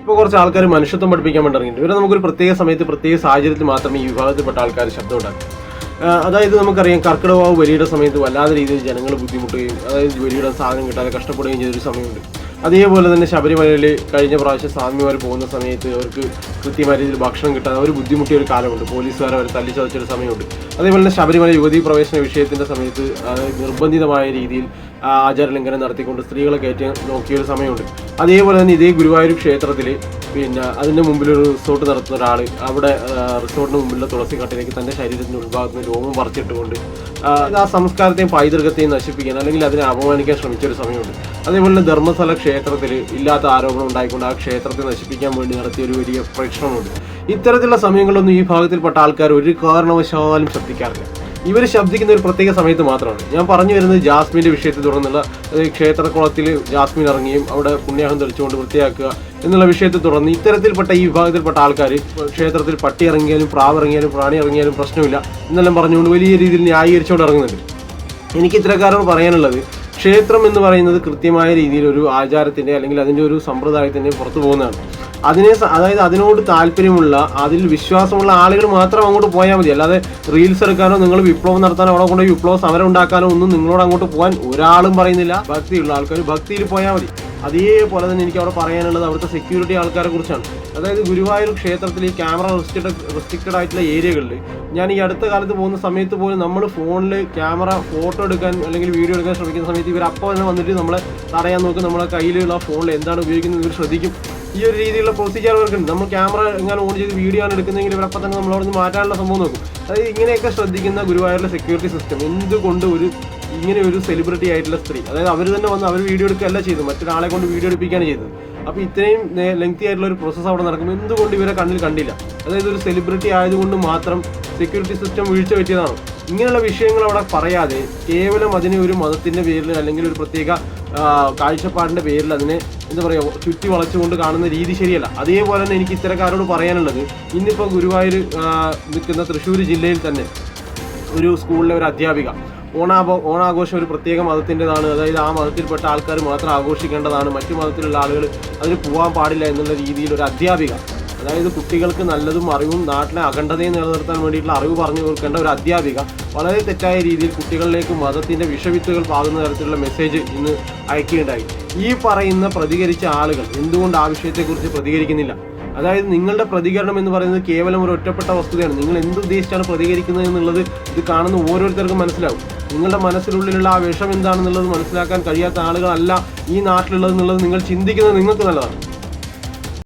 ഇപ്പോൾ കുറച്ച് ആൾക്കാർ മനുഷ്യത്വം പഠിപ്പിക്കാൻ വേണ്ടി ഇറങ്ങിയിട്ടുണ്ട്. ഇവരെ നമുക്കൊരു പ്രത്യേക സമയത്ത് പ്രത്യേക സാഹചര്യത്തിൽ മാത്രമേ ഈ വിഭാഗത്തിൽപ്പെട്ട ആൾക്കാർ ശബ്ദം ഉണ്ടാക്കും അതായത് നമുക്കറിയാം കർക്കിടവാവ് വലിയുടെ സമയത്ത് വല്ലാത്ത രീതിയിൽ ജനങ്ങൾ ബുദ്ധിമുട്ടുകയും അതായത് വലിയുടെ സാധനം കിട്ടാതെ കഷ്ടപ്പെടുകയും ചെയ്തൊരു സമയമുണ്ട്. അതേപോലെ തന്നെ ശബരിമലയിൽ കഴിഞ്ഞ പ്രാവശ്യം സ്വാമിമാർ പോകുന്ന സമയത്ത് അവർക്ക് കൃത്യമായ രീതിയിൽ ഭക്ഷണം കിട്ടാതെ അവർ ബുദ്ധിമുട്ടിയ ഒരു കാലമുണ്ട്. പോലീസുകാർ അവർ തല്ലിച്ചതച്ചൊരു സമയമുണ്ട്. അതേപോലെ തന്നെ ശബരിമല യുവതി പ്രവേശന വിഷയത്തിന്റെ സമയത്ത് നിർബന്ധിതമായ രീതിയിൽ ആചാരലംഘനം നടത്തിക്കൊണ്ട് സ്ത്രീകളെ കയറ്റി നോക്കിയൊരു സമയമുണ്ട്. അതേപോലെ തന്നെ ഇതേ ഗുരുവായൂർ ക്ഷേത്രത്തിൽ പിന്നെ അതിന്റെ മുമ്പിൽ ഒരു റിസോർട്ട് നടത്തുന്ന ഒരാൾ അവിടെ റിസോർട്ടിന് മുമ്പിലുള്ള തുളസി കട്ടിലേക്ക് തന്റെ ശരീരത്തിന്റെ ഉൾഭാഗത്ത് രോമം പറിച്ചിട്ടുകൊണ്ട് ആ, ആ സംസ്കാരത്തെയും പൈതൃകത്തെയും നശിപ്പിക്കാൻ അല്ലെങ്കിൽ അതിനെ അപമാനിക്കാൻ ശ്രമിച്ച ഒരു സമയമുണ്ട്. അതേപോലെ ധർമ്മസ്ഥല ക്ഷേത്രത്തിൽ ഇല്ലാത്ത ആരോപണം ഉണ്ടായിക്കൊണ്ട് ആ ക്ഷേത്രത്തെ നശിപ്പിക്കാൻ വേണ്ടി നടത്തിയ ഒരു വലിയ പ്രേക്ഷണമുണ്ട്. ഇത്തരത്തിലുള്ള സമയങ്ങളൊന്നും ഈ ഭാഗത്തിൽപ്പെട്ട ആൾക്കാർ ഒരു കാരണവശാലും ശ്രദ്ധിക്കാറില്ല. ഇവർ ശബ്ദിക്കുന്ന ഒരു പ്രത്യേക സമയത്ത് മാത്രമാണ്. ഞാൻ പറഞ്ഞു വരുന്നത് ജാസ്മിന്റെ വിഷയത്തെ തുടർന്നുള്ള ക്ഷേത്രക്കുളത്തിൽ ജാസ്മിൻ ഇറങ്ങിയും അവിടെ പുണ്യാഹം തെളിച്ചുകൊണ്ട് വൃത്തിയാക്കുക എന്നുള്ള വിഷയത്തെ തുടർന്ന് ഇത്തരത്തിൽപ്പെട്ട ഈ വിഭാഗത്തിൽപ്പെട്ട ആൾക്കാർ ക്ഷേത്രത്തിൽ പട്ടി ഇറങ്ങിയാലും പ്രാവ് ഇറങ്ങിയാലും പ്രാണി ഇറങ്ങിയാലും പ്രശ്നമില്ല എന്നെല്ലാം പറഞ്ഞുകൊണ്ട് വലിയ രീതിയിൽ ന്യായീകരിച്ചുകൊണ്ട് ഇറങ്ങുന്നുണ്ട്. എനിക്ക് ഇത്തരക്കാരോട് പറയാനുള്ളത് ക്ഷേത്രം എന്ന് പറയുന്നത് കൃത്യമായ രീതിയിൽ ഒരു ആചാരത്തിന്റെ അല്ലെങ്കിൽ അതിന്റെ ഒരു സമ്പ്രദായത്തിന്റെ പുറത്തു പോകുന്നതാണ്. അതിനെ അതായത് അതിനോട് താല്പര്യമുള്ള അതിൽ വിശ്വാസമുള്ള ആളുകൾ മാത്രം അങ്ങോട്ട് പോയാൽ മതി. അല്ലാതെ റീൽസ് എടുക്കാനോ നിങ്ങൾ വിപ്ലവം നടത്താനോ അവിടെ കൊണ്ട് വിപ്ലവ സമരം ഉണ്ടാക്കാനോ ഒന്നും നിങ്ങളോട് അങ്ങോട്ട് പോകാൻ ഒരാളും പറയുന്നില്ല. ഭക്തിയുള്ള ആൾക്കാർ ഭക്തിയിൽ പോയാൽ മതി. അതേപോലെ തന്നെ എനിക്ക് അവിടെ പറയാനുള്ളത് അവിടുത്തെ സെക്യൂരിറ്റി ആൾക്കാരെ കുറിച്ചാണ്. അതായത് ഗുരുവായൂർ ക്ഷേത്രത്തിൽ ഈ ക്യാമറ റെസ്ട്രിക്റ്റഡ് റെസ്ട്രിക്റ്റഡ് ആയിട്ടുള്ള ഏരിയകളിൽ ഞാൻ ഈ അടുത്ത കാലത്ത് പോകുന്ന സമയത്ത് പോലും നമ്മൾ ഫോണിൽ ക്യാമറ ഫോട്ടോ എടുക്കാൻ അല്ലെങ്കിൽ വീഡിയോ എടുക്കാൻ ശ്രമിക്കുന്ന സമയത്ത് ഇവർ അപ്പോൾ തന്നെ വന്നിട്ട് നമ്മളെ തടയാൻ നോക്കും നമ്മളെ കയ്യിലുള്ള ഫോണിൽ എന്താണ് ഉപയോഗിക്കുന്നത് ഇവർ ശ്രദ്ധിക്കും. ഈ ഒരു രീതിയിലുള്ള പ്രൊസീജിയർ വർക്കുണ്ട് നമ്മൾ ക്യാമറ എങ്ങനെ ഓൺ ചെയ്ത് വീഡിയോ ആണ് എടുക്കുന്നതെങ്കിൽ ഇവരപ്പം തന്നെ നമ്മളവിടെ നിന്ന് മാറ്റാനുള്ള സംഭവം നോക്കും. അതായത് ഇങ്ങനെയൊക്കെ ശ്രദ്ധിക്കുന്ന ഗുരുവായൂരിലെ സെക്യൂരിറ്റി സിസ്റ്റം എന്തുകൊണ്ട് ഒരു ഇങ്ങനെ ഒരു സെലിബ്രിറ്റി ആയിട്ടുള്ള സ്ത്രീ അതായത് അവർ തന്നെ വന്ന് അവർ വീഡിയോ എടുക്കുകയല്ല ചെയ്തു മറ്റൊരാളെ കൊണ്ട് വീഡിയോ എടുപ്പിക്കുകയാണ് ചെയ്തത്. അപ്പോൾ ഇത്രയും ലെങ്തി ആയിട്ടുള്ള ഒരു പ്രോസസ്സ് അവിടെ നടക്കുമ്പോൾ എന്തുകൊണ്ട് ഇവരെ കണ്ണിൽ കണ്ടില്ല? അതായത് ഒരു സെലിബ്രിറ്റി ആയതുകൊണ്ട് മാത്രം സെക്യൂരിറ്റി സിസ്റ്റം വീഴ്ച പറ്റിയതാണോ? ഇങ്ങനെയുള്ള വിഷയങ്ങൾ അവിടെ പറയാതെ കേവലം അതിനെ ഒരു മതത്തിന്റെ പേരിൽ അല്ലെങ്കിൽ ഒരു പ്രത്യേക കാഴ്ചപ്പാടിന്റെ പേരിൽ അതിനെ എന്താ പറയുക ചുറ്റി വളച്ചുകൊണ്ട് കാണുന്ന രീതി ശരിയല്ല. അതേപോലെ തന്നെ എനിക്ക് ഇത്തരക്കാരോട് പറയാനുള്ളത് ഇന്നിപ്പോൾ ഗുരുവായൂർ നിൽക്കുന്ന തൃശ്ശൂർ ജില്ലയിൽ തന്നെ ഒരു സ്കൂളിലെ ഒരു അധ്യാപിക ഓണാഘോ ഓണാഘോഷം ഒരു പ്രത്യേക മതത്തിന്റെതാണ്. അതായത് ആ മതത്തിൽപ്പെട്ട ആൾക്കാർ മാത്രം ആഘോഷിക്കേണ്ടതാണ്. മറ്റു മതത്തിലുള്ള ആളുകൾ അതിന് പോകാൻ പാടില്ല എന്നുള്ള രീതിയിൽ ഒരു അധ്യാപിക അതായത് കുട്ടികൾക്ക് നല്ലതും അറിവും നാട്ടിലെ അഖണ്ഡതയും നിലനിർത്താൻ വേണ്ടിയിട്ടുള്ള അറിവ് പറഞ്ഞു കൊടുക്കേണ്ട ഒരു അധ്യാപിക വളരെ തെറ്റായ രീതിയിൽ കുട്ടികളിലേക്ക് മതത്തിന്റെ വിഷവിത്തുകൾ പാകുന്ന തരത്തിലുള്ള മെസ്സേജ് ഇന്ന് അയക്കുകയുണ്ടായി. ഈ പറയുന്ന പ്രതികരിച്ച ആളുകൾ എന്തുകൊണ്ട് ആ വിഷയത്തെക്കുറിച്ച് പ്രതികരിക്കുന്നില്ല? അതായത് നിങ്ങളുടെ പ്രതികരണം എന്ന് പറയുന്നത് കേവലം ഒരു ഒറ്റപ്പെട്ട വസ്തുതയാണ്. നിങ്ങൾ എന്തുദ്ദേശിച്ചാണ് പ്രതികരിക്കുന്നത് എന്നുള്ളത് ഇത് കാണുന്ന ഓരോരുത്തർക്കും മനസ്സിലാവും. നിങ്ങളുടെ മനസ്സിനുള്ളിലുള്ള ആ വിഷം എന്താണെന്നുള്ളത് മനസ്സിലാക്കാൻ കഴിയാത്ത ആളുകളല്ല ഈ നാട്ടിലുള്ളത് എന്നുള്ളത് നിങ്ങൾ ചിന്തിക്കുന്നത് നിങ്ങൾക്ക് നല്ലതാണ്.